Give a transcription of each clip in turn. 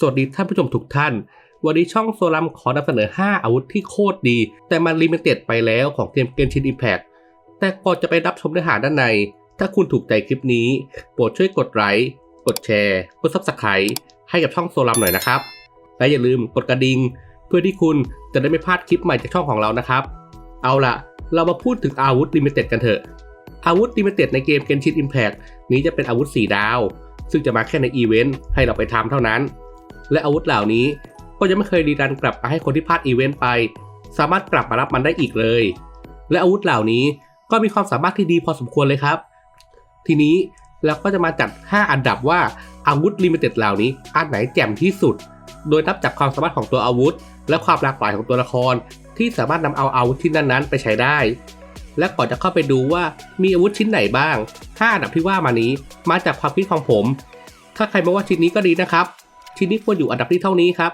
สวัสดีท่านผู้ชมทุกท่าน วันนี้ช่องโซลัมขอนำเสนอ 5 อาวุธที่โคตรดี แต่มันลิมิเต็ดไปแล้วของเกมเกมชินอิมแพกแต่ก่อนจะไปรับชมเนื้อหาด้านใน ถ้าคุณถูกใจคลิปนี้ โปรดช่วยกดไลค์กดแชร์ กดซับสไครต์ให้กับช่องโซลัมหน่อยนะครับ และอย่าลืมกดกระดิ่งเพื่อที่คุณจะได้ไม่พลาดคลิปใหม่จากช่องของเรานะครับ เอาล่ะ เรามาพูดถึงอาวุธลิมิเต็ดกันเถอะ อาวุธลิมิเต็ดในเกม Genshin Impact นี้จะเป็นอาวุธ 4 ดาว ซึ่งจะมาแค่ในอีเวนต์ให้เราไปทำเท่านั้น และอาวุธเหล่านี้ก็ยังไม่เคยรีรันกลับมาให้คนที่พลาดอีเวนต์ไป สามารถกลับมารับมันได้อีกเลย และอาวุธเหล่านี้ก็มีความสามารถที่ดีพอสมควรเลยครับ ทีนี้เราก็จะมาจัด 5 อันดับว่าอาวุธลิมิเต็ดเหล่านี้อันไหนแจ่มที่สุด โดยนับจากความสามารถของตัวอาวุธ และความหลากหลายของตัวละคร ที่สามารถนำเอาอาวุธชิ้นนั้นๆ ไปใช้ได้ และก่อนจะเข้าไปดูว่ามีอาวุธชิ้นไหนบ้าง 5 อันดับที่ว่ามานี้มาจากความคิดของผม ถ้าใครมาว่าชิ้นนี้ก็ดีนะครับ ชิ้นนี้ควรอยู่อันดับที่เท่านี้ครับ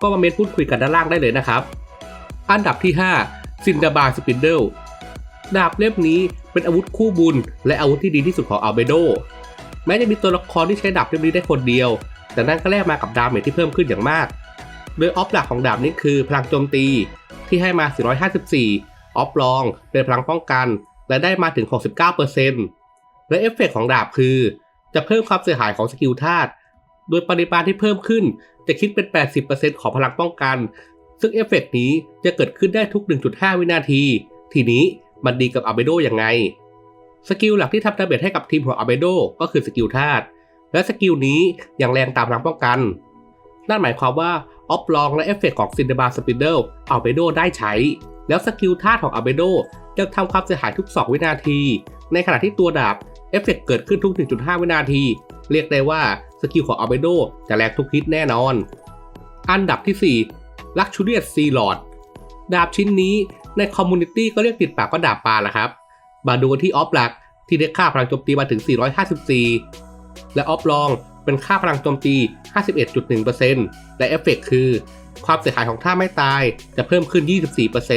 ก็มาเมนพูดคุยกันด้านล่างได้เลยนะครับ อันดับที่ 5 ซินดาบาสปินเดิลดาบเล่มนี้เป็นอาวุธคู่บุญ และอาวุธที่ดีที่สุดของอัลเบโด แม้จะมีตัวละครที่ใช้ดาบเล่มนี้ได้คนเดียว แต่นั่นก็แลกมากับดาเมจที่เพิ่มขึ้นอย่างมาก โดยออฟหลักของดาบนี้คือพลังโจมตีที่ให้มา 454 ออฟลองเป็นพลังป้องกัน และได้มาถึง 69%และเอฟเฟกต์ของดาบคือ จะเพิ่มความเสียหายของสกิลธาตุ โดยปริมาณที่เพิ่มขึ้นจะคิดเป็น 80%ของพลังป้องกัน ซึ่งเอฟเฟกต์นี้จะเกิดขึ้นได้ทุก 1.5 วินาที ทีนี้มันดีกับอาเบโดยังไง สกิลหลักที่ทำดาเมจให้กับทีมของอาเบโดก็คือสกิลธาตุ และสกิลนี้อยังแรงตามพลังป้องกัน นั่นหมายความว่าออฟลองและเอฟเฟกต์ของซินเดบาสปินเดิลอาเบโดได้ใช้ แล้วสกิลธาตุของอาเบโดจะทำความเสียหายทุก 2 วินาที ในขณะที่ตัวดาบเอฟเฟกต์เกิดขึ้นทุก 1.5 วินาที เรียกได้ว่าสกิลของอาเบโดจะแรงทุกฮิตแน่นอน อันดับที่ 4 Luxurious Sea Lord ดาบชิ้นนี้ในคอมมูนิตี้ก็เรียกติดปากว่าดาบปลาละครับ มาดูกันที่ออฟหลักที่ได้ค่าพลังโจมตีมาถึง 454 และออฟลองเป็นค่าพลังโจมตี 51.1%และเอฟเฟกต์คือ ความเสียหายของท่าไม่ตายจะเพิ่มขึ้น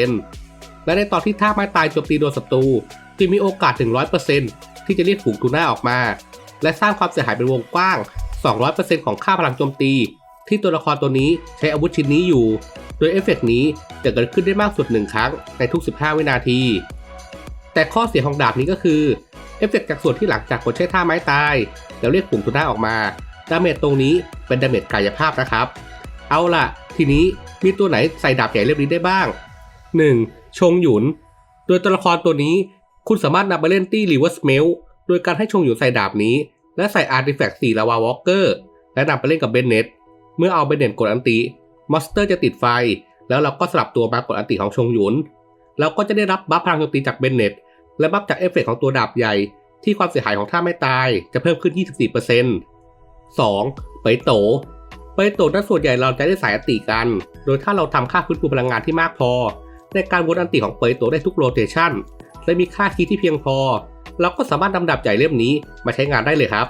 24%และในตอนที่ท่าไม่ตายโจมตีโดนศัตรูจะมีโอกาสถึง 100%ที่จะเรียกฝูงทูน่าออกมา และสร้างความเสียหายเป็นวงกว้าง 200%ของค่าพลังโจมตี ที่ตัวละครตัวนี้ใช้อาวุธชิ้นนี้อยู่ โดยเอฟเฟกต์นี้จะเกิดขึ้นได้มากสุด1ครั้งในทุก 15 วินาที แต่ข้อเสียของดาบนี้ก็คือเอฟเฟกต์จากส่วนที่หลังจากกดใช้ท่าไม้ตาย แล้วเรียกฝูงทูน่าออกมาดาเมจตรงนี้เป็นดาเมจกายภาพนะครับ เอาล่ะ ทีนี้มีตัวไหนใส่ดาบใหญ่เล่มนี้ได้บ้าง 1. ชงหยุน โดยตัวละครตัวนี้คุณสามารถนำไปเล่นตี้รีเวอร์สเมล โดยการให้ชงหยุนใส่ดาบนี้ และใส่อาร์ติแฟกต์4ลาวาวอลเกอร์และนำไปเล่นกับเบนเนตเมื่อเอาเบนเนตกดอันติมอนสเตอร์จะติดไฟ แล้วเราก็สลับตัวมากดอันติของชงหยุนเราก็จะได้รับบัฟพลังโจมตีจากเบนเนตและบัฟจากเอฟเฟกต์ของตัวดาบใหญ่ ที่ความเสียหายของท่าไม่ตายจะเพิ่มขึ้น 24% 2. ไปโตไปโตนั้นส่วนใหญ่เราจะได้สายอันติกัน โดยถ้าเราทำค่าฟื้นฟูพลังงานที่มากพอ ในการวนอันติของเปยโตได้ทุกโรเตชันและมีค่าคีที่เพียงพอ เราก็สามารถนำดาบใหญ่เล่มนี้มาใช้งานได้เลยครับ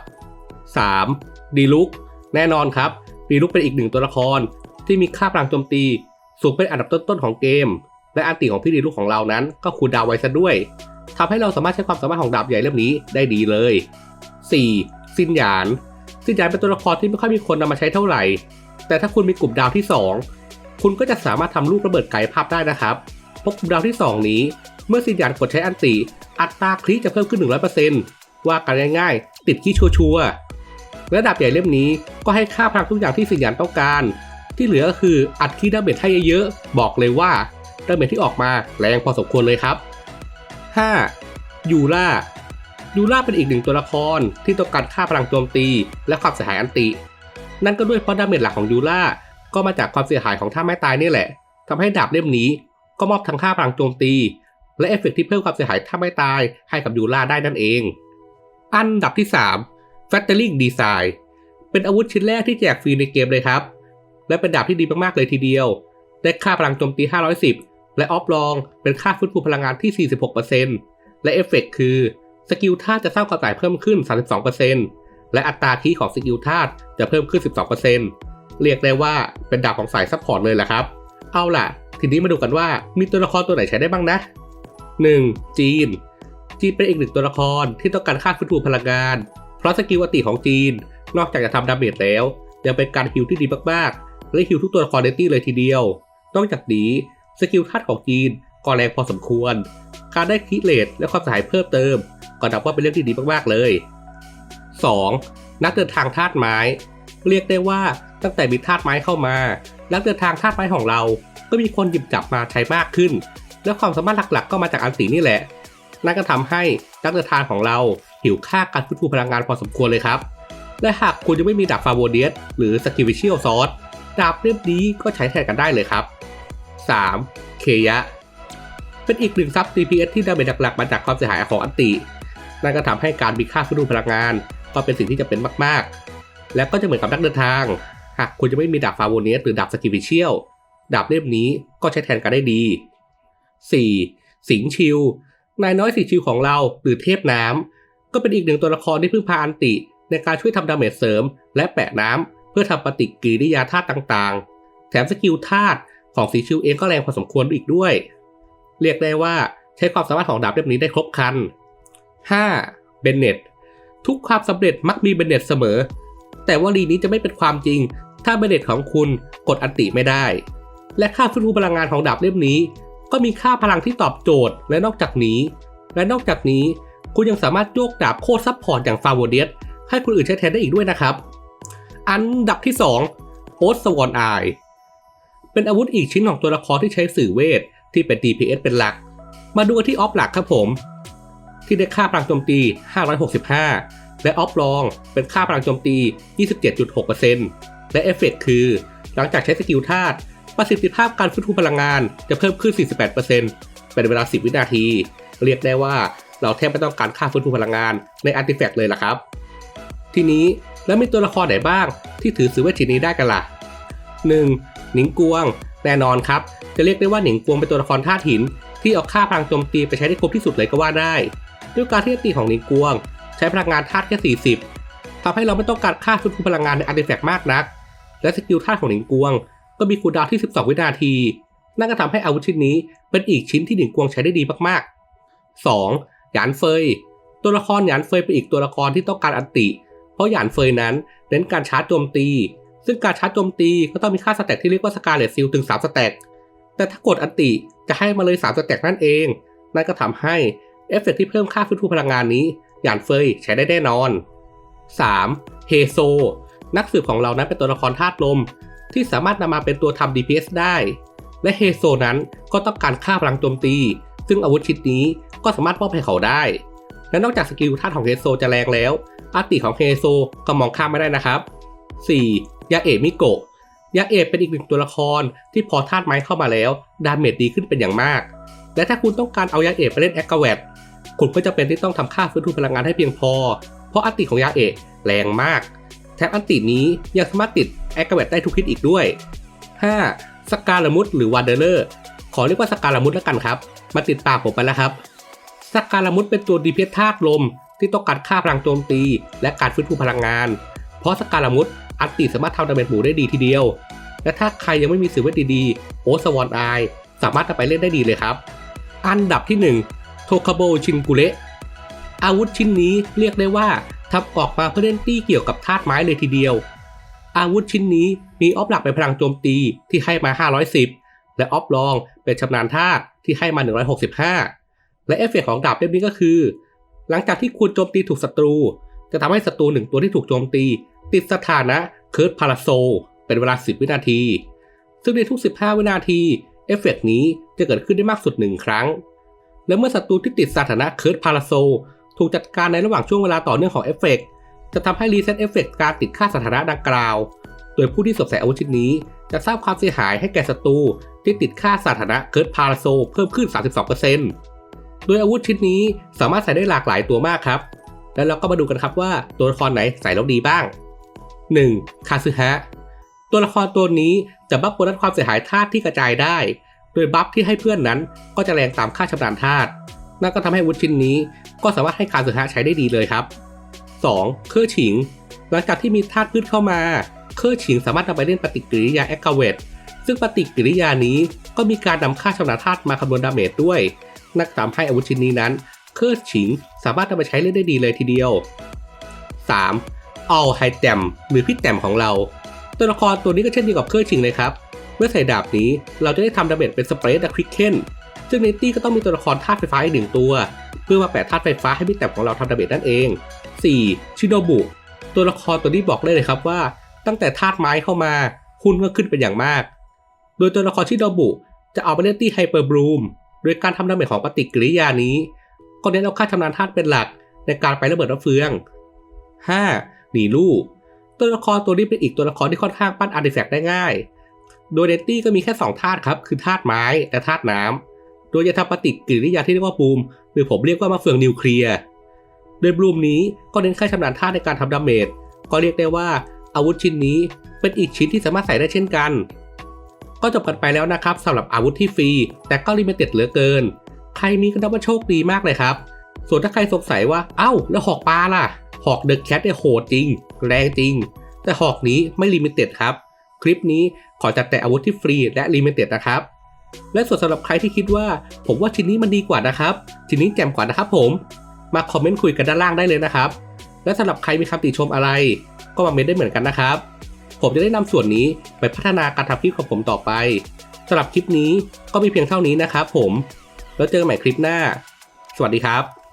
3. ดีลุกแน่นอนครับดีลุกเป็นอีกหนึ่งตัวละคร ที่มีค่าพลังโจมตี สูงเป็นอันดับต้นๆของเกม และอันติของพี่ดีลุกของเรานั้น ก็คูดาวไว้ซะด้วยทำให้เราสามารถใช้ความสามารถของดาบใหญ่เล่มนี้ได้ดีเลย 4. ซินหยานซินหยานเป็นตัวละครที่ไม่ค่อยมีคนนำมาใช้เท่าไหร่ แต่ถ้าคุณมีกลุ่มดาวที่ 2 คุณก็จะสามารถทำลูกระเบิดไกลภาพได้นะครับ พราะกลุ่มดาวที่ 2 นี้ เมื่อซินหยานกดใช้อันติ อัตราคลิจะเพิ่มขึ้น 100%ว่ากันง่ายๆ ติดขี้ชัวร์ๆและดาบใหญ่เล่มนี้ก็ให้ค่าพลังทุกอย่างที่ซินหยานต้องการ ที่เหลือก็คืออัดขี้ดาเมจให้เยอะๆ บอกเลยว่าดาเมจที่ออกมาแรงพอสมควรเลยครับ 5. ยูล่ายูล่าเป็นอีกหนึ่งตัวละครที่ต้องการค่าพลังโจมตี และความเสียหายอันติ นั่นก็ด้วยเพราะดาเมจหลักของยูล่าก็มาจากความเสียหายของท่าไม้ตายนี่แหละทำให้ดาบเล่มนี้ ก็มอบทั้งค่าพลังโจมตี และเอฟเฟกต์ที่เพิ่มความเสียหายท่าไม้ตายให้กับยูล่าได้นั่นเอง อันดับที่ 3 f a t t e r i n g Design เป็นอาวุธชิ้นแรกที่แจกฟรีในเกมเลยครับ และเป็นดาบที่ดีมากๆเลยทีเดียว ได้ค่าพลังโจมตี 510 และออฟลอง เป็นค่าฟื้นฟูพลังงานที่ 46%และเอฟเฟกต์คือสกิลธาตุจะสร้างความตายเพิ่มขึ้น 32%และอัตราคีของสกิลธาตุจะเพิ่มขึ้น 12%เรียกได้ว่าเป็นดาบของสายซัพพอร์ตเลยแหละครับ เอาล่ะ ทีนี้มาดูกันว่ามีตัวละครตัวไหนใช้ได้บ้างนะ 1. จีน จีนเป็นอีกหนึ่งตัวละครที่ต้องการค่าฟื้นฟูพลังงาน เพราะสกิลอติของจีน นอกจากจะทำดาเมจแล้ว ยังเป็นการฮิลที่ดีมากๆ และฮิลทุกตัวละครในตี้เลยทีเดียว นอกจากนี้สกิลธาตุของจีนก็แรงพอสมควร การได้คิเลตและความเสหายเพิ่มเติม ก็นับว่าเป็นเรื่องที่ดีมากๆเลย 2. นักเดินทางธาตุไม้ เรียกได้ว่าตั้งแต่มีธาตุไม้เข้ามา นักเดินทางธาตุไม้ของเรา ก็มีคนหยิบจับมาใช้มากขึ้น และความสามารถหลักๆ ก็มาจากอันตีนี่แหละ นั่นก็ทำให้นักเดินทางของเราหิวค่าการฟื้นฟูพลังงานพอสมควรเลยครับ และหากคุณยังไม่มีดาบฟาโวเดียสหรือสกิวิเชิโอซอสดาบเล่มนี้ก็ใช้แทนกันได้เลยครับ 3. เคยะ เป็นอีกหนึ่งซับ DPS ที่ดาเมจหลักๆมาจากความเสียหายของอันติ นั่นก็ทำให้การมีค่าฟื้นฟูพลังงาน ก็เป็นสิ่งที่จะเป็นมากๆ และก็จะเหมือนกับนักเดินทาง หากคุณจะไม่มีดาบฟาโวเนียสหรือดาบสกิวิเชียลดาบเล่มนี้ก็ใช้แทนกันได้ดี 4. สิงชิว นายน้อยสิงชิวของเราหรือเทพน้ำก็เป็นอีกหนึ่งตัวละครที่พึ่งพาอันติ ในการช่วยทำดาเมจเสริม และแปะน้ำเพื่อทำปฏิกิริยาธาตุต่างๆ แถมสกิลธาตุของสิงชิวเองก็แรงพอสมควรอีกด้วย เรียกได้ว่าใช้ความสามารถของดาบเล่มนี้ได้ครบครัน 5. เบนเน็ตทุกความสำเร็จมักมีเบนเน็ตเสมอ แต่ว่าลีนี้จะไม่เป็นความจริง ถ้าเบเน็ตของคุณกดอันติไม่ได้ และค่าฟื้นฟูพลังงานของดาบเล่มนี้ ก็มีค่าพลังที่ตอบโจทย์ และนอกจากนี้ และนอกจากนี้คุณยังสามารถโยกดาบโคตรซับพอร์ตอย่างฟาวเดียสให้คนอื่นใช้แทนได้อีกด้วยนะครับ อันดับที่2โ o สสวอนไอเป็นอาวุธอีกชิ้นของตัวละครที่ใช้สื่อเวทที่เป็น DPS เป็นหลัก มาดูที่ออฟหลักครับผม ที่ได้ค่าพลังโจมตี 565 และออฟรองเป็นค่าพลังโจมตี 27.6%และเอฟเฟกต์คือ หลังจากใช้สกิลธาตุประสิทธิภาพการฟื้นฟูพลังงานจะเพิ่มขึ้น 48%เป็นเวลา 10 วินาที เรียกได้ว่าเราแทบไม่ต้องการค่าฟื้นฟูพลังงานในอาร์ติแฟกต์เลยล่ะครับ ทีนี้แล้วมีตัวละครไหนบ้างที่ถือสื่อเวทชิ้นนี้ได้กันล่ะ 1. หนิงกวง แน่นอนครับ จะเรียกได้ว่าหนิงกวงเป็นตัวละครธาตุหิน ที่เอาค่าพลังโจมตีไปใช้ได้ครบที่สุดเลยก็ว่าได้ ด้วยการที่อัตีของหนิงกวง ใช้พลังงานธาตุแค่ 40ทำให้เราไม่ต้องการค่าฟื้นฟูพลังงานในอาร์ติแฟกต์มากนัก และสกิลธาตุของหนิงกวง ก็มีคูลดาวที่ 12 วินาที นั่นก็ทำให้อาวุธชิ้นนี้เป็นอีกชิ้นที่หนิงกวงใช้ได้ดีมากๆ 2. หยานเฟย ตัวละครหยานเฟยเป็นอีกตัวละครที่ต้องการอันติ เพราะหยานเฟยนั้นเน้นการชาร์จโจมตี ซึ่งการชาร์จโจมตีก็ต้องมีค่าสแต็กที่เรียกว่าสกาเลตซิลถึง 3 สแต็ก แต่ถ้ากดอันติจะให้มาเลย 3 สแต็กนั่นเอง นั่นก็ทำให้เอฟเฟกที่เพิ่มค่าฟื้นฟูพลังงานนี้ หยานเฟยใช้ได้แน่นอน 3. เฮโซ นักสืบของเรานั้นเป็นตัวละครธาตุลม ที่สามารถนำมาเป็นตัวทำ DPS ได้ และเฮโซนั้นก็ต้องการค่าพลังโจมตี ซึ่งอาวุธชิ้นนี้ก็สามารถมอบให้เขาได้ และนอกจากสกิลธาตุของเฮโซจะแรงแล้ว อาติของเฮโซก็มองข้ามไม่ได้นะครับ 4. ยาเอะมิโกะยาเอะเป็นอีกหนึ่งตัวละครที่พอธาตุไม้เข้ามาแล้ว ดาเมจดีขึ้นเป็นอย่างมาก และถ้าคุณต้องการเอายาเอะไปเล่นแอคกาเวต คุณก็จะเป็นที่ต้องทำค่าฟื้นฟูพลังงานให้เพียงพอ เพราะอันติของยาเอะแรงมาก แถมอันตินี้ยังสามารถติดแอคกาเวตได้ทุกฮิตอีกด้วย 5. สกาลามุดหรือวานเดอร์ขอเรียกว่าสกาลามุดแล้วกันครับ มาติดปากผมไปแล้วครับสกาลามุดเป็นตัวดีเพสธาตุลม ที่ต้องการค่าพลังโจมตี และการฟื้นฟูพลังงาน เพราะสกาลามุดอันติสามารถทำดาเมจหมู่ได้ดีทีเดียว และถ้าใครยังไม่มีสื่อเวทดีๆโอสวอนไอสามารถนำไปเล่นได้ดีเลยครับ อันดับที่ 1 โทคาโบชินกุเระอาวุธชิ้นนี้เรียกได้ว่าทำออกมาเพื่อเล่นตี้เกี่ยวกับธาตุไม้เลยทีเดียว อาวุธชิ้นนี้มีออฟหลักเป็นพลังโจมตีที่ให้มา 510 และออฟรองเป็นชำนาญธาตุที่ให้มา 165 และเอฟเฟกต์ของดาบเล่มนี้ก็คือ หลังจากที่คุณโจมตีถูกศัตรู จะทำให้ศัตรูหนึ่งตัวที่ถูกโจมตี ติดสถานะเคิร์ดพาราโซ เป็นเวลา 10 วินาที ซึ่งในทุก 15 วินาทีเอฟเฟกต์นี้จะเกิดขึ้นได้มากสุด1ครั้ง และเมื่อศัตรูที่ติดสถานะเคิร์ดพาราโซ ถูกจัดการในระหว่างช่วงเวลาต่อเนื่องของเอฟเฟกต์จะทำให้รีเซ็ตเอฟเฟกต์การติดค่าสถานะดังกล่าว โดยผู้ที่สวมใส่อาวุธชิ้นนี้ จะสร้างความเสียหายให้แก่ศัตรูที่ติดค่าสถานะเคิร์ดพาราโซเพิ่มขึ้น 32%โดยอาวุธชิ้นนี้สามารถใส่ได้หลากหลายตัวมากครับ แล้วเราก็มาดูกันครับว่าตัวละครไหนใส่แล้วดีบ้าง 1. คาซึฮะ ตัวละครตัวนี้จะบัฟโบนัสความเสียหายธาตุที่กระจายได้ โดยบัฟที่ให้เพื่อนนั้นก็จะแรงตามค่าชำนาญธาตุนั่นก็ทำให้อาวุธชิ้นนี้ก็สามารถให้คาซึฮะใช้ได้ดีเลยครับ 2. เครื่อฉิง หลังจากที่มีธาตุพืชเข้ามา เครื่อฉิงสามารถนำไปเล่นปฏิกิริยาแอคกาเวตซึ่งปฏิกิริยานี้ก็มีการนำค่าชำนาญธาตุมาคำนวณดาเมจด้วย นั่นทำให้อาวุธชิ้นนี้นั้น เครื่อฉิงสามารถนำไปใช้เล่นได้ดีเลยทีเดียว 3. ออลไฮแตมหรือพี่แตมของเรา ตัวละครตัวนี้ก็เช่นเดียวกับเครื่องชิงเลยครับ เมื่อใส่ดาบนี้เราจะได้ทำดาเมจเป็นสเปรดและคริกเคนซึ่งในตี้ก็ต้องมีตัวละครธาตุไฟฟ้าอีกหนึ่งตัว เพื่อมาแปะธาตุไฟฟ้าให้พี่แต้มของเราทำดาเมจนั่นเอง 4. ชิโนบุ ตัวละครตัวนี้บอกได้เลยครับว่า ตั้งแต่ธาตุไม้เข้ามาหุ้นก็ขึ้นเป็นอย่างมาก โดยตัวละครชิโนบุจะเอาไปเล่นตี้ไฮเปอร์บลูมโดยการทำดาเมจของปฏิกิริยานี้ก็เน้นเอาค่าชำนาญธาตุเป็นหลักในการไประเบิดระเฟือง 5. หนีลูกตัวละครตัวนี้เป็นอีกตัวละครที่ค่อนข้างปั้นอาร์ติแฟกต์ได้ง่าย โดยเนตตี้ก็มีแค่2ธาตุครับ คือธาตุไม้และธาตุน้ำโดยจะทำปฏิกิริยาที่เรียกว่าบูม หรือผมเรียกว่ามะเฟืองนิวเคลียร์ โดยบลูมนี้ก็เน้นค่าชำนาญธาตุในการทำดาเมจ ก็เรียกได้ว่าอาวุธชิ้นนี้เป็นอีกชิ้นที่สามารถใส่ได้เช่นกัน ก็จบกันไปแล้วนะครับสำหรับอาวุธที่ฟรี แต่ก็ลิมิเต็ดเหลือเกิน ใครมีก็นับว่าโชคดีมากเลยครับ ส่วนถ้าใครสงสัยว่า เอ้า แล้วหอกปลาล่ะ หอกเดอะแคทเนี่ยโหดจริง แรงจริง แต่หอกนี้ไม่ลิมิเต็ดครับ คลิปนี้ขอจัดแต่อาวุธที่ฟรีและลิมิเต็ดนะครับ และส่วนสำหรับใครที่คิดว่า ผมว่าชิ้นนี้มันดีกว่านะครับ ชิ้นนี้แจ่มกว่านะครับผม มาคอมเมนต์คุยกันด้านล่างได้เลยนะครับ และสำหรับใครมีคำติชมอะไร ก็มาเมนต์ได้เหมือนกันนะครับ ผมจะได้นำส่วนนี้ไปพัฒนาการทำคลิปของผมต่อไปสำหรับคลิปนี้ก็มีเพียงเท่านี้นะครับผม แล้วเจอกันใหม่คลิปหน้า สวัสดีครับ